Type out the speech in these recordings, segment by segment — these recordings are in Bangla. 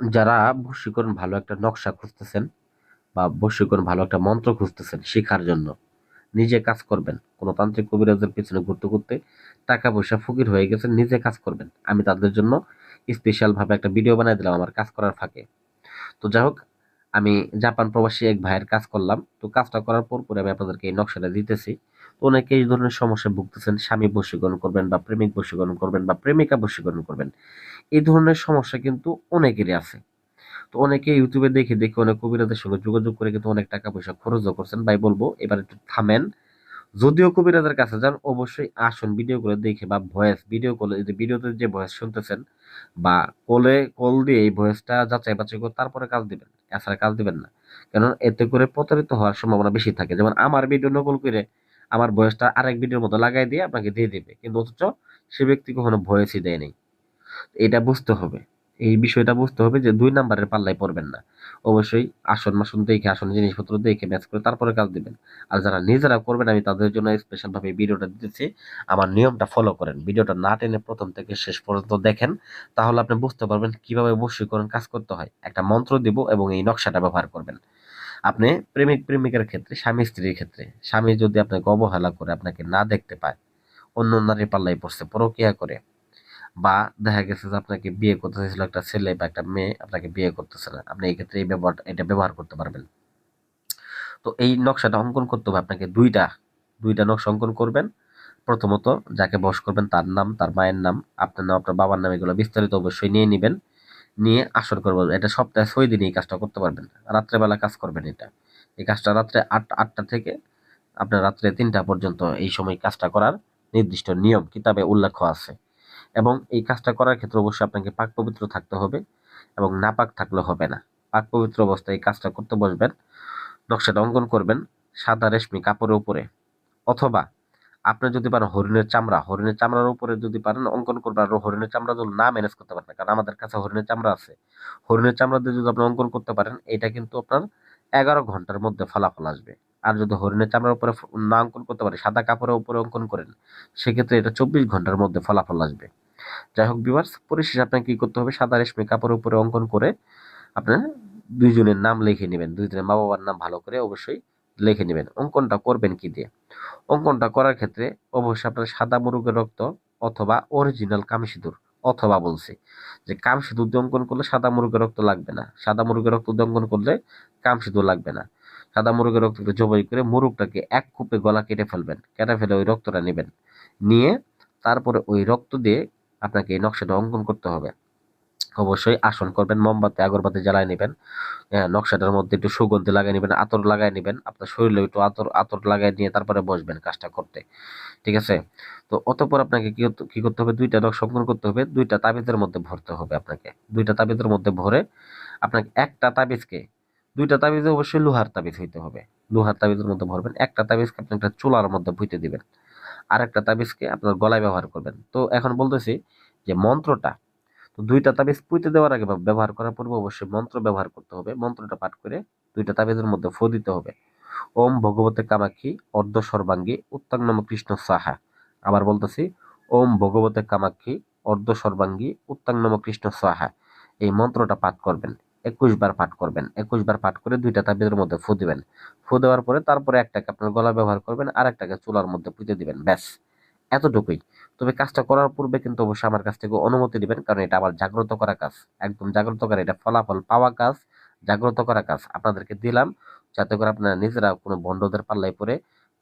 যারা বশীকরণ ভালো একটা নকশা খুঁজতেছেন বা বশীকরণ ভালো একটা মন্ত্র খুঁজতেছেন শেখার জন্য, নিজে কাজ করবেন। কোনো তান্ত্রিক কবিরাজের পিছনে ঘুরতে ঘুরতে টাকা পয়সা ফকির হয়ে গেছেন, নিজে কাজ করবেন। আমি তাদের জন্য স্পেশাল ভাবে একটা ভিডিও বানিয়ে দিলাম আমার কাজ করার ফাঁকে। তো যাই হোক, আমি জাপান প্রবাসী এক ভাইয়ের কাজ করলাম। তো কাজটা করার পর পরে আমি আপনাদেরকে এই নকশাটা দিতেছি। অনেকে এই ধরনের সমস্যায় ভুগতেছেন। স্বামী বশীকরণ করবেন বা প্রেমিক বশীকরণ করবেন বা প্রেমিকা বশীকরণ করবেন। এই ধরনের সমস্যা কিন্তু অনেকেরই আছে। তো অনেকে ইউটিউবে দেখে দেখে অনেক কবিরাজের সঙ্গে যোগাযোগ করে কিন্তু অনেক টাকা পয়সা খরচও করছেন। ভাই, বলব, এবার একটু থামেন। যদিও কবিরাজের কাছে যান, অবশ্যই আসুন ভিডিও করে দেখে বা ভয়েস ভিডিও কলে যদি ভিডিওতে যে ভয়েস শুনতেছেন বা কলে কল দিয়ে এই ভয়েসটা যাচাই বাছাই করে তারপরে কাজ দিবেন। এছাড়া কাজ দিবেন না। কারণ এতে করে প্রতারিত হওয়ার সম্ভাবনা বেশি থাকে। যেমন আমার ভিডিও নকল করে আমার ভয়েসটা আরেক ভিডিওর মতো লাগাই দিয়ে আপনাকে দিয়ে দিবে। কিন্তু অথচ সে ব্যক্তি কখনো ভয়েসই দেয়নি এটা বুঝতে হবে। এই বিষয়টা বুঝতে হবে যে দুই নাম্বারের পাল্লায় পড়বেন না। অবশ্যই আসন মাসন দেখে, আসন জিনিসপত্র দেখে ম্যাচ করে তারপরে কাজ দিবেন। আর যারা নিজেরা করবেন, আমি তাদের জন্য স্পেশালভাবে ভিডিওটা দিতেছি। আমার নিয়মটা ফলো করেন। ভিডিওটা না টেনে প্রথম থেকে শেষ পর্যন্ত দেখেন। তাহলে আপনি বুঝতে পারবেন কীভাবে বশীকরণ কাজ করতে হয়। একটা মন্ত্র দিব এবং এই নকশাটা ব্যবহার করবেন। আপনি প্রেমিক, প্রেমিকার ক্ষেত্রে, স্বামী, স্ত্রীর ক্ষেত্রে, স্বামী যদি আপনাকে অবহেলা করে, আপনাকে না দেখতে পায়, অন্য নারীর পাল্লাই পড়ছে, পরকিয়া করে, বা দেখা গেছে যে আপনাকে বিয়ে করতে একটা ছেলে বা একটা মেয়ে, আপনাকে বিয়ে করতেছে না, আপনি এই ক্ষেত্রে এই ব্যবহার, এটা ব্যবহার করতে পারবেন। তো এই নকশাটা অঙ্কন করতে হবে, আপনাকে দুইটা দুইটা নকশা অঙ্কন করবেন। প্রথমত, যাকে বস করবেন তার নাম, তার মায়ের নাম, আপনার নাম, আপনার বাবার নাম, এগুলো বিস্তারিত অবশ্যই নিয়ে নেবেন। নিয়ে আসর করবেন এটা সপ্তাহে ছয় দিনে এই কাজটা করতে পারবেন রাত্রেবেলা কাজ করবেন এটা। এই কাজটা রাত্রে আট, আটটা থেকে আপনার রাত্রে তিনটা পর্যন্ত এই সময় কাজটা করার নির্দিষ্ট নিয়ম, কিতাবে উল্লেখ আছে। এবং এই কাজটা করার ক্ষেত্রে অবশ্যই আপনাকে পাক পবিত্র থাকতে হবে এবং না পাক থাকলে হবে না। পাক পবিত্র অবস্থায় এই কাজটা করতে বসবেন, নকশাটা অঙ্কন করবেন সাদা রেশমি কাপড়ের উপরে। অথবা আপনি যদি পারেন হরিণের চামড়া, হরিণের চামড়ার উপরে যদি পারেন অঙ্কন করবেন আর হরিণের চামড়া যদি না ম্যানেজ করতে পারেন, কারণ আমাদের কাছে হরিণের চামড়া আছে। হরিণের চামড়া দিয়ে যদি আপনি অঙ্কন করতে পারেন, এটা কিন্তু আপনার এগারো ঘণ্টার মধ্যে ফলাফল আসবে। আর যদি হরিণের চামড়ার উপরে না অঙ্কন করতে পারে, সাদা কাপড়ের উপরে অঙ্কন করেন, সেক্ষেত্রে এটা চব্বিশ ঘণ্টার মধ্যে ফলাফল আসবে। যাই হোক বিভার্স পরিশেষে আপনাকে কী করতে হবে? সাদা রেশমি কাপড়ের উপরে অঙ্কন করে আপনার দুইজনের নাম লিখে নেবেন। দুইজনের মা বাবার নাম ভালো করে অবশ্যই লিখে নেবেন। অঙ্কনটা করবেন কি দিয়ে? অঙ্কনটা করার ক্ষেত্রে অবশ্যই আপনার সাদা মুরগের রক্ত অথবা অরিজিনাল কামসিঁদুর, অথবা বলছি যে কামসিঁদুর দিয়ে অঙ্কন করলে সাদা মুরগের রক্ত লাগবে না। সাদা মুরগের রক্ত দিয়ে অঙ্কন করলে কামসিঁদুর লাগবে না। সাদা মুরগের রক্তকে জবাই করে মুরগটাকে এক কূপে গলা কেটে ফেলবেন, কেটে ফেলে ওই রক্তটা নেবেন। নিয়ে তারপরে ওই রক্ত দিয়ে আপনাকে এই নকশাটা অঙ্কন করতে হবে। অবশ্যই আসন করবেন, মোমবাতি, আগরবাতি জ্বালায় নেবেন। নকশাটার মধ্যে একটু সুগন্ধি লাগাই নেবেন, আতর লাগাই নেবেন। আপনার শরীরে একটু আতর আতর লাগাই নিয়ে তারপরে বসবেন কাজটা করতে। ঠিক আছে? তো অতপর আপনাকে কি করতে হবে? দুইটা নকশা অঙ্কন করতে হবে, দুইটা তাবিজের মধ্যে ভরতে হবে আপনাকে। দুইটা তাবিজের মধ্যে ভরে আপনাকে একটা তাবিজকে, দুইটা তাবিজে অবশ্যই লোহার তাবিজ হইতে হবে। লোহার তাবিজের মধ্যে ভরবেন, একটা তাবিজকে আপনি একটা চুলার মধ্যে ভুইতে দিবেন। আর একটা তাবিজকে আপনার গলায় ব্যবহার করবেন। তো এখন বলতেছি যে মন্ত্রটা দুইটা তাবিজ পুঁতে দেওয়ার আগে বা ব্যবহার করার পূর্বে অবশ্যই মন্ত্র ব্যবহার করতে হবে। মন্ত্রটা পাঠ করে দুইটা তাবিজের মধ্যে ফো দিতে হবে। ওম ভগবতে কামাক্ষী অর্ধ সর্বাঙ্গী উত্তাঙ্গম কৃষ্ণ সাহা আবার বলতেছি, ওম ভগবতে কামাক্ষী অর্ধ সর্বাঙ্গী উত্তাঙ্গম কৃষ্ণ সাহা এই মন্ত্রটা পাঠ করবেন, একুশ বার পাঠ করবেন, একুশ বার পাঠ করে দুইটা তাবিজের মধ্যে ফু দিবেন। ফু দেওয়ার পরে তারপরে একটাকে আপনার গলা ব্যবহার করবেন আর একটাকে চুলার মধ্যে পুঁতে দিবেন, ব্যাস। এতটুকুই। তবে কাজটা করার পূর্বে কিন্তু অবশ্যই আমার কাছ থেকে অনুমতি দিবেন কারণ এটা আমার জাগ্রত করা কাজ। একদম জাগ্রত করা, এটা ফলাফল পাওয়া কাজ, জাগ্রত করা কাজ। আপনাদেরকে দিলাম, যাতে করে আপনারা নিজেরা কোনো বন্ডদের পাল্লায় পড়ে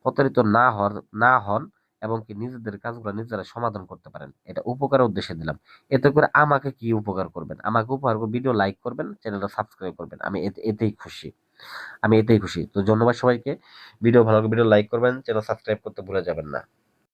প্রতারিত না হন না হন এবং কি নিজেদের কাজগুলো নিজেরা সমাধান করতে পারেন। এটা উপকারের উদ্দেশ্যে দিলাম। এতে করে আমাকে কি উপকার করবেন? আমাকে উপকার ভিডিও লাইক করবেন, চ্যানেলটা সাবস্ক্রাইব করবেন। আমি এতেই খুশি। আমি এতেই খুশি। তো ধন্যবাদ সবাইকে। ভিডিও ভালো ভিডিও লাইক করবেন, চ্যানেল সাবস্ক্রাইব করতে ভুলে যাবেন না।